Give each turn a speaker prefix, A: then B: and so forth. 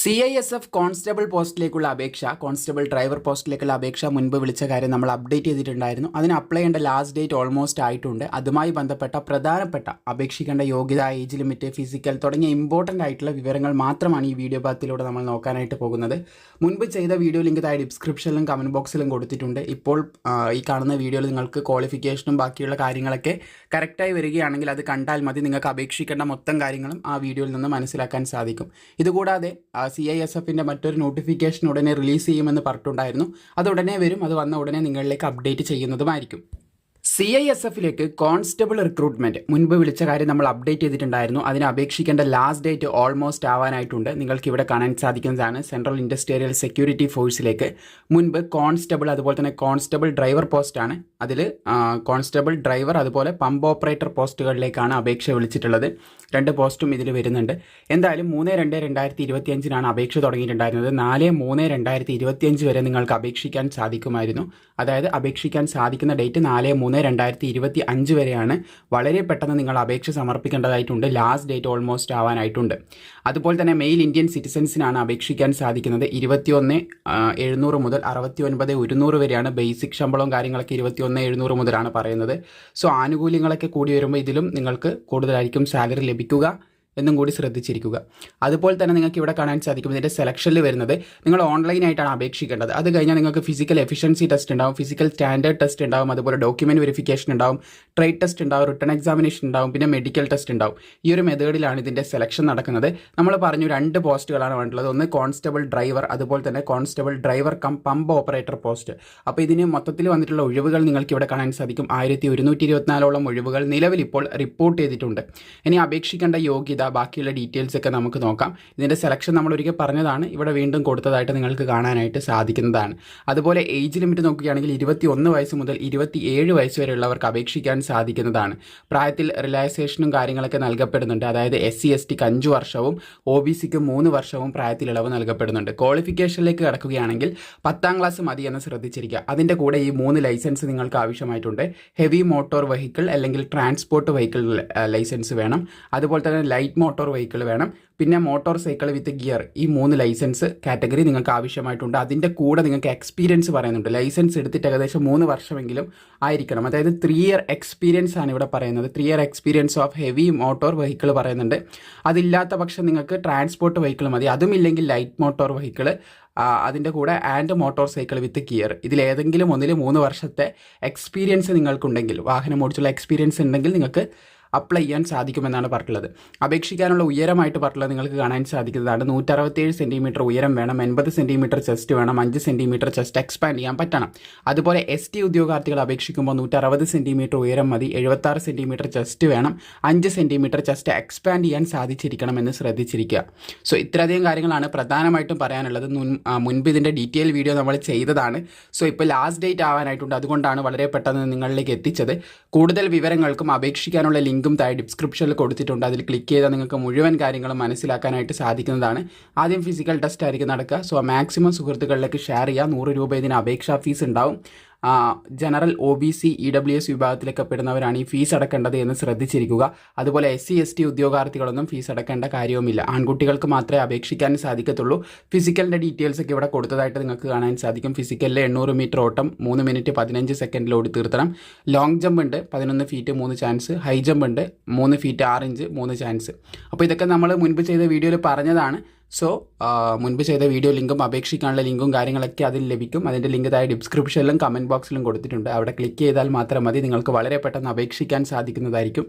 A: C I S F constable പോസ്റ്റിലേക്കുള്ള അപേക്ഷ constable driver പോസ്റ്റിലേക്കുള്ള അപേക്ഷ മുൻപ് വിളിച്ച കാര്യം നമ്മൾ അപ്ഡേറ്റ് ചെയ്തിട്ടുണ്ടായിരുന്നു. അതിന് അപ്ലൈ ചെയ്യേണ്ട ലാസ്റ്റ് ഡേറ്റ് ഓൾമോസ്റ്റ് ആയിട്ടുണ്ട്. അതുമായി ബന്ധപ്പെട്ട പ്രധാനപ്പെട്ട അപേക്ഷിക്കേണ്ട യോഗ്യത ഏജ് ലിമിറ്റ് ഫിസിക്കൽ തുടങ്ങിയ ഇമ്പോർട്ടന്റ് ആയിട്ടുള്ള വിവരങ്ങൾ മാത്രമാണ് ഈ വീഡിയോ ഭാഗത്തിലൂടെ നമ്മൾ നോക്കാനായിട്ട് പോകുന്നത്. മുൻപ് ചെയ്ത വീഡിയോ ലിങ്ക് താഴെ ഡിസ്ക്രിപ്ഷനിലും കമന്റ് ബോക്സിലും കൊടുത്തിട്ടുണ്ട്. ഇപ്പോൾ ഈ കാണുന്ന വീഡിയോയിൽ നിങ്ങൾക്ക് ക്വാളിഫിക്കേഷനും ബാക്കിയുള്ള കാര്യങ്ങളൊക്കെ കറക്റ്റായി വരികയാണെങ്കിൽ അത് കണ്ടാൽ മതി. നിങ്ങൾക്ക് അപേക്ഷിക്കേണ്ട മൊത്തം കാര്യങ്ങളും ആ വീഡിയോയിൽ നിന്ന് മനസ്സിലാക്കാൻ സാധിക്കും. ഇതുകൂടാതെ സി ഐ എസ് എഫിന്റെ മറ്റൊരു നോട്ടിഫിക്കേഷൻ ഉടനെ റിലീസ് ചെയ്യുമെന്ന് പറഞ്ഞിട്ടുണ്ടായിരുന്നു. അത് ഉടനെ വരും. അത് വന്ന ഉടനെ നിങ്ങളിലേക്ക് അപ്ഡേറ്റ് ചെയ്യുന്നതുമായിരിക്കും. സി ഐ എസ് എഫിലേക്ക് കോൺസ്റ്റബിൾ റിക്രൂട്ട്മെന്റ്. മുൻപ് വിളിച്ച കാര്യം നമ്മൾ അപ്ഡേറ്റ് ചെയ്തിട്ടുണ്ടായിരുന്നു. അതിന് അപേക്ഷിക്കേണ്ട ലാസ്റ്റ് ഡേറ്റ് ഓൾമോസ്റ്റ് ആവാനായിട്ടുണ്ട്. നിങ്ങൾക്ക് ഇവിടെ കാണാൻ സാധിക്കുന്നതാണ് സെൻട്രൽ ഇൻഡസ്ട്രിയൽ സെക്യൂരിറ്റി ഫോഴ്സിലേക്ക് മുൻപ് കോൺസ്റ്റബിൾ അതുപോലെ തന്നെ കോൺസ്റ്റബിൾ ഡ്രൈവർ പോസ്റ്റാണ് അതിൽ കോൺസ്റ്റബിൾ ഡ്രൈവർ അതുപോലെ പമ്പ് ഓപ്പറേറ്റർ പോസ്റ്റുകളിലേക്കാണ് അപേക്ഷ വിളിച്ചിട്ടുള്ളത്. രണ്ട് പോസ്റ്റും ഇതിൽ വരുന്നുണ്ട്. എന്തായാലും മൂന്ന് രണ്ട് രണ്ടായിരത്തി ഇരുപത്തി അഞ്ചിനാണ് അപേക്ഷ തുടങ്ങിയിട്ടുണ്ടായിരുന്നത്. നാല് മൂന്ന് രണ്ടായിരത്തി ഇരുപത്തി അഞ്ച് വരെ നിങ്ങൾക്ക് അപേക്ഷിക്കാൻ സാധിക്കുമായിരുന്നു. അതായത് അപേക്ഷിക്കാൻ സാധിക്കുന്ന ഡേറ്റ് നാല് മൂന്ന് രണ്ടായിരത്തി ഇരുപത്തി അഞ്ച് വരെയാണ് വളരെ പെട്ടെന്ന് നിങ്ങൾ അപേക്ഷ സമർപ്പിക്കേണ്ടതായിട്ടുണ്ട്. ലാസ്റ്റ് ഡേറ്റ് ഓൾമോസ്റ്റ് ആവാനായിട്ടുണ്ട്. അതുപോലെ തന്നെ മെയിൽ ഇന്ത്യൻ സിറ്റിസൻസിനാണ് അപേക്ഷിക്കാൻ സാധിക്കുന്നത്. ഇരുപത്തിയൊന്ന് എഴുന്നൂറ് മുതൽ അറുപത്തി ഒൻപത് ഒരുന്നൂറ് വരെയാണ് ബേസിക് ശമ്പളവും കാര്യങ്ങളൊക്കെ ഇരുപത്തിയൊന്ന് എഴുന്നൂറ് മുതലാണ് പറയുന്നത്. സോ ആനുകൂല്യങ്ങളൊക്കെ കൂടി വരുമ്പോൾ ഇതിലും നിങ്ങൾക്ക് കൂടുതലായിരിക്കും സാലറി ലഭിക്കുക. എന്നും കൂടി ശ്രദ്ധിച്ചിരിക്കുക. അതുപോലെ തന്നെ നിങ്ങൾക്ക് ഇവിടെ കാണാൻ സാധിക്കും ഇതിന്റെ സെലക്ഷനിൽ വരുന്നത് നിങ്ങൾ ഓൺലൈനായിട്ടാണ് അപേക്ഷിക്കേണ്ടത്. അത് കഴിഞ്ഞാൽ നിങ്ങൾക്ക് ഫിസിക്കൽ എഫിഷ്യൻസി ടെസ്റ്റ് ഉണ്ടാവും ഫിസിക്കൽ സ്റ്റാൻഡേർഡ് ടെസ്റ്റ് ഉണ്ടാവും അതുപോലെ ഡോക്യുമെന്റ് വെരിഫിക്കേഷൻ ഉണ്ടാവും ട്രേഡ് ടെസ്റ്റ് ഉണ്ടാവും റിട്ടേൺ എക്സാമിനേഷൻ ഉണ്ടാവും പിന്നെ മെഡിക്കൽ ടെസ്റ്റ് ഉണ്ടാവും. ഈ ഒരു മെത്തേഡിലാണ് ഇതിന്റെ സെലക്ഷൻ നടക്കുന്നത്. നമ്മൾ പറഞ്ഞു രണ്ട് പോസ്റ്റുകളാണ് വേണ്ടുള്ളത്. ഒന്ന് കോൺസ്റ്റബിൾ ഡ്രൈവർ അതുപോലെ തന്നെ constable driver cum pump operator post അപ്പോൾ ഇതിന് മൊത്തത്തിൽ വന്നിട്ടുള്ള ഒഴിവുകൾ നിങ്ങൾക്ക് ഇവിടെ കാണാൻ സാധിക്കും. ആയിരത്തി ഒരുന്നൂറ്റി ഇരുപത്തിനാലോളം ഒഴിവുകൾ നിലവിൽ ഇപ്പോൾ റിപ്പോർട്ട് ചെയ്തിട്ടുണ്ട്. ഇനി അപേക്ഷിക്കേണ്ട യോഗ്യത ബാക്കിയുള്ള ഡീറ്റെയിൽസ് ഒക്കെ നമുക്ക് നോക്കാം. ഇതിന്റെ സെലക്ഷൻ നമ്മൾ ഒരിക്കൽ പറഞ്ഞതാണ്. ഇവിടെ വീണ്ടും കൊടുത്തതായിട്ട് നിങ്ങൾക്ക് കാണാനായിട്ട് സാധിക്കുന്നതാണ്. അതുപോലെ ഏജ് ലിമിറ്റ് നോക്കുകയാണെങ്കിൽ ഇരുപത്തി ഒന്ന് വയസ്സ് മുതൽ ഇരുപത്തി ഏഴ് വയസ്സ് വരെയുള്ളവർക്ക് അപേക്ഷിക്കാൻ സാധിക്കുന്നതാണ്. പ്രായത്തിൽ റിലാക്സേഷനും കാര്യങ്ങളൊക്കെ നൽകപ്പെടുന്നുണ്ട്. അതായത് എസ് സി എസ് ടിക്ക് അഞ്ച് വർഷവും ഒ ബി സിക്ക് മൂന്ന് വർഷവും പ്രായത്തിൽ ഇളവ് നൽകപ്പെടുന്നുണ്ട്. ക്വാളിഫിക്കേഷനിലേക്ക് കടക്കുകയാണെങ്കിൽ പത്താം ക്ലാസ് മതി എന്ന് ശ്രദ്ധിച്ചിരിക്കുക. അതിന്റെ കൂടെ ഈ മൂന്ന് ലൈസൻസ് നിങ്ങൾക്ക് ആവശ്യമായിട്ടുണ്ട്. ഹെവി മോട്ടോർ വെഹിക്കിൾ അല്ലെങ്കിൽ ട്രാൻസ്പോർട്ട് വെഹിക്കിൾ ലൈസൻസ് വേണം. അതുപോലെ തന്നെ ലൈറ്റ് മോട്ടോർ വെഹിക്കിൾ വേണം. പിന്നെ മോട്ടോർ സൈക്കിൾ വിത്ത് ഗിയർ ഈ മൂന്ന് ലൈസൻസ് കാറ്റഗറി നിങ്ങൾക്ക് ആവശ്യമായിട്ടുണ്ട്. അതിന്റെ കൂടെ നിങ്ങൾക്ക് എക്സ്പീരിയൻസ് പറയുന്നുണ്ട്. ലൈസൻസ് എടുത്തിട്ട് ഏകദേശം മൂന്ന് വർഷമെങ്കിലും ആയിരിക്കണം. അതായത് ത്രീ ഇയർ എക്സ്പീരിയൻസ് ആണ് ഇവിടെ പറയുന്നത്. Three year experience of heavy motor vehicle പറയുന്നുണ്ട്. അതില്ലാത്ത പക്ഷം നിങ്ങൾക്ക് ട്രാൻസ്പോർട്ട് വെഹിക്കിൾ മതി. അതും ഇല്ലെങ്കിൽ ലൈറ്റ് മോട്ടോർ വെഹിക്കിൾ അതിന്റെ കൂടെ and motorcycle with gear ഇതിലേതെങ്കിലും ഒന്നിൽ മൂന്ന് വർഷത്തെ എക്സ്പീരിയൻസ് നിങ്ങൾക്കുണ്ടെങ്കിൽ വാഹനം ഓടിച്ചുള്ള എക്സ്പീരിയൻസ് ഉണ്ടെങ്കിൽ നിങ്ങൾക്ക് അപ്ലൈ ചെയ്യാൻ സാധിക്കുമെന്നാണ് പറഞ്ഞിട്ടുള്ളത്. അപേക്ഷിക്കാനുള്ള ഉയരമായിട്ട് പറഞ്ഞിട്ടുള്ളത് നിങ്ങൾക്ക് കാണാൻ സാധിക്കുന്നതാണ്. നൂറ്ററുപത്തേഴ് സെന്റിമീറ്റർ ഉയരം വേണം എൺപത് സെന്റിമീറ്റർ ചെസ്റ്റ് വേണം അഞ്ച് സെന്റിമീറ്റർ ചെസ്റ്റ് എക്സ്പാൻഡ് ചെയ്യാൻ പറ്റണം. അതുപോലെ എസ് ടി ഉദ്യോഗാർത്ഥികൾ അപേക്ഷിക്കുമ്പോൾ നൂറ്ററുപത് സെന്റിമീറ്റർ ഉയരം മതി എഴുപത്താറ് സെന്റിമീറ്റർ ചെസ്റ്റ് വേണം അഞ്ച് സെന്റിമീറ്റർ ചെസ്റ്റ് എക്സ്പാൻഡ് ചെയ്യാൻ സാധിച്ചിരിക്കണം എന്ന് ശ്രദ്ധിച്ചിരിക്കുക. സോ ഇത്രയധികം കാര്യങ്ങളാണ് പ്രധാനമായിട്ടും പറയാനുള്ളത്. മുൻപ് ഇതിന്റെ ഡീറ്റെയിൽ വീഡിയോ നമ്മൾ ചെയ്തതാണ്. സോ ഇപ്പോൾ ലാസ്റ്റ് ഡേറ്റ് ആവാനായിട്ടുണ്ട്. അതുകൊണ്ടാണ് വളരെ പെട്ടെന്ന് നിങ്ങളിലേക്ക് എത്തിച്ചത്. കൂടുതൽ വിവരങ്ങൾക്കും അപേക്ഷിക്കാനുള്ള ലിങ്കും താഴെ ഡിസ്ക്രിപ്ഷനിൽ കൊടുത്തിട്ടുണ്ട്. അതിൽ ക്ലിക്ക് ചെയ്താൽ നിങ്ങൾക്ക് മുഴുവൻ കാര്യങ്ങളും മനസ്സിലാക്കാനായിട്ട് സാധിക്കുന്നതാണ്. ആദ്യം ഫിസിക്കൽ ടെസ്റ്റ് ആയിരിക്കും നടക്കുക. സോ മാക്സിമം സുഹൃത്തുക്കളിലേക്ക് ഷെയർ ചെയ്യുക നൂറ് രൂപ ഇതിന് അപേക്ഷാ ഫീസ് ഉണ്ടാവും. General O B C E W S വിഭാഗത്തിലൊക്കെ പെടുന്നവരാണ് ഈ ഫീസ് അടക്കേണ്ടത് എന്ന് ശ്രദ്ധിച്ചിരിക്കുക. അതുപോലെ എസ് സി എസ് ടി ഉദ്യോഗാർത്ഥികളൊന്നും ഫീസ് അടക്കേണ്ട കാര്യവുമില്ല. ആൺകുട്ടികൾക്ക് മാത്രമേ അപേക്ഷിക്കാൻ സാധിക്കത്തുള്ളൂ. ഫിസിക്കലിന്റെ ഡീറ്റെയിൽസ് ഒക്കെ ഇവിടെ കൊടുത്തതായിട്ട് നിങ്ങൾക്ക് കാണാൻ സാധിക്കും. ഫിസിക്കലിൽ എണ്ണൂറ് മീറ്റർ ഓട്ടം മൂന്ന് മിനിറ്റ് പതിനഞ്ച് സെക്കൻഡിൽ ഓടി തീർത്തണം. ലോങ് ജമ്പ് ഉണ്ട് പതിനൊന്ന് ഫീറ്റ് മൂന്ന് ചാൻസ്. ഹൈ ജമ്പ് ഉണ്ട് മൂന്ന് ഫീറ്റ് ആറ് ഇഞ്ച് മൂന്ന് ചാൻസ്. അപ്പോൾ ഇതൊക്കെ നമ്മൾ മുൻപ് ചെയ്ത വീഡിയോയിൽ പറഞ്ഞതാണ്. സോ മുൻപ് ചെയ്ത വീഡിയോ ലിങ്കും അപേക്ഷിക്കാനുള്ള ലിങ്കും കാര്യങ്ങളൊക്കെ അതിൽ ലഭിക്കും. അതിന്റെ ലിങ്ക് താഴെ ഡിസ്ക്രിപ്ഷനിലും കമന്റ് ബോക്സിലും കൊടുത്തിട്ടുണ്ട്. അവിടെ ക്ലിക്ക് ചെയ്താൽ മാത്രം മതി. നിങ്ങൾക്ക് വളരെ പെട്ടെന്ന് അപേക്ഷിക്കാൻ സാധിക്കുന്നതായിരിക്കും.